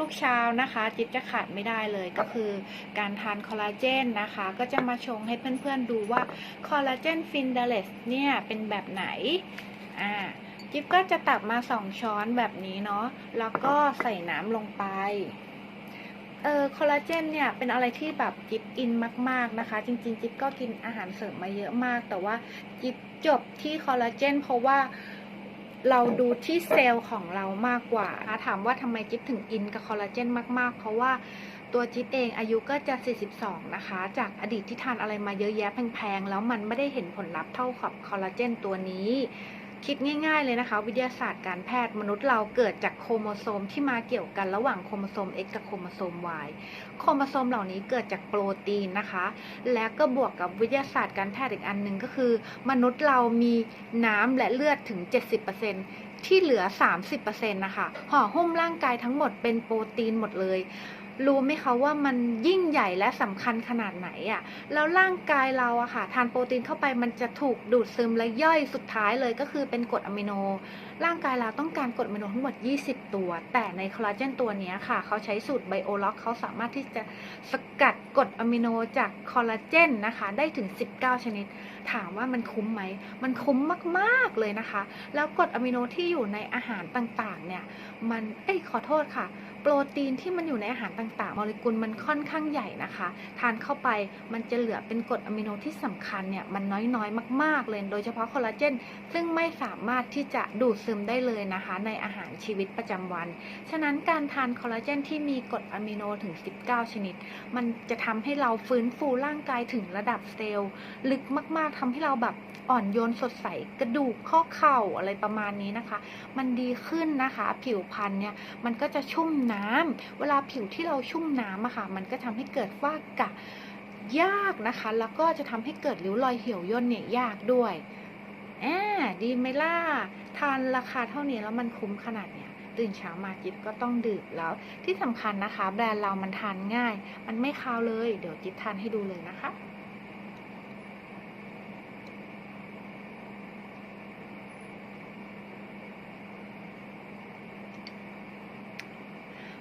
ทุกๆเช้านะคะ จิ๊บจะขาดไม่ได้เลยก็คือการทานคอลลาเจนนะคะ ก็จะมาชงให้เพื่อนๆดูว่าคอลลาเจนฟินเดเลสเนี่ยเป็นแบบไหนอ่าจิ๊บก็จะตักมา2ช้อนแบบนี้เนาะแล้วก็ใส่น้ำลงไปเออคอลลาเจนเนี่ยเป็นอะไรที่แบบจิ๊บอินมาก ๆนะคะ จริง ๆ จิ๊บก็กินอาหารเสริมมาเยอะมาก แต่ว่าจิ๊บจบที่คอลลาเจนเพราะว่า เราดูที่เซลล์ของเรามากกว่าอะถามว่าทำไมจิ๊บถึงอินกับคอลลาเจนมาก ๆ เพราะว่าตัวจิ๊บเองอายุก็จะ 42 นะคะ จากอดีตที่ทานอะไรมาเยอะแยะแพง ๆ แล้วมันไม่ได้เห็นผลลัพธ์เท่ากับคอลลาเจนตัวนี้ คิดง่ายๆเลยนะคะ วิทยาศาสตร์การแพทย์มนุษย์เราเกิดจากโครโมโซมที่มาเกี่ยวกันระหว่างโครโมโซม X กับโครโมโซม Y โครโมโซมเหล่านี้เกิดจากโปรตีนนะคะ แล้วก็บวกกับวิทยาศาสตร์การแพทย์อีกอันหนึ่งก็คือ มนุษย์เรามีน้ำและเลือดถึง 70%ที่เหลือ 30%นะคะห่อหุ้มร่างกายทั้งหมดเป็นโปรตีนหมดเลยรู้ไหมคะว่ามันยิ่งใหญ่และสำคัญขนาดไหนอะ่ะ แล้วร่างกายเราอะค่ะทานโปรตีนเข้าไปมันจะถูกดูดซึมและย่อยสุดท้ายเลยก็คือเป็นกรดอะมิโน ร่างกายเราต้องการกรดอะมิโนทั้งหมด 20 ตัว แต่ในคอลลาเจนตัวนี้ค่ะ เขาใช้สูตรไบโอล็อกเขาสามารถที่จะสกัดกรดอะมิโนจากคอลลาเจนนะคะได้ถึง 19 ชนิด ถามว่ามันคุ้มไหม มันคุ้มมากๆเลยนะคะ แล้วกรดอะมิโนที่อยู่ในอาหารต่างๆเนี่ยมันเอ้ยขอโทษค่ะ โปรตีนที่มันอยู่ในอาหารต่างๆโมเลกุลมันค่อนข้างใหญ่นะคะ ทานเข้าไปมันจะเหลือเป็นกรดอะมิโนที่สำคัญเนี่ยมันน้อยๆ มากๆเลย โดยเฉพาะคอลลาเจน ซึ่งไม่สามารถที่จะดูดซึมได้เลยนะคะ ในอาหารชีวิตประจำวัน ฉะนั้นการทานคอลลาเจนที่มีกรดอะมิโนถึง 19 ชนิด มันจะทำให้เราฟื้นฟูร่างกายถึงระดับเซลล์ลึกมากๆทำให้เราแบบอ่อนโยนสดใสกระดูกข้อเข่าอะไรประมาณนี้นะคะ มันดีขึ้นนะคะ ผิวพรรณเนี่ยมันก็จะชุ่มน้ำเวลาผิวที่เราชุ่มน้ำอะค่ะมันก็ทำให้เกิดฝ้ากระยากนะคะ แล้วก็จะทำให้เกิดริ้วรอยเหี่ยวย่นเนี่ยยากด้วยแอบดีไหมล่ะทานราคาเท่านี้แล้วมันคุ้มขนาดเนี้ยตื่นเช้ามาจิ๊บก็ต้องดื่มแล้ว ที่สำคัญนะคะ แบรนด์เรามันทานง่าย มันไม่คาวเลย เดี๋ยวจิ๊บทานให้ดูเลยนะคะ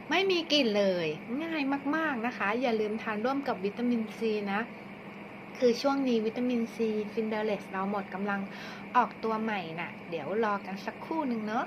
ไม่มีกลิ่นเลย ง่ายมากๆนะคะ อย่าลืมทานร่วมกับวิตามินซีนะ คือช่วงนี้วิตามินซีฟินเดเลสเราหมดกำลังออกตัวใหม่น่ะ เดี๋ยวรอกันสักครู่หนึ่งเนาะ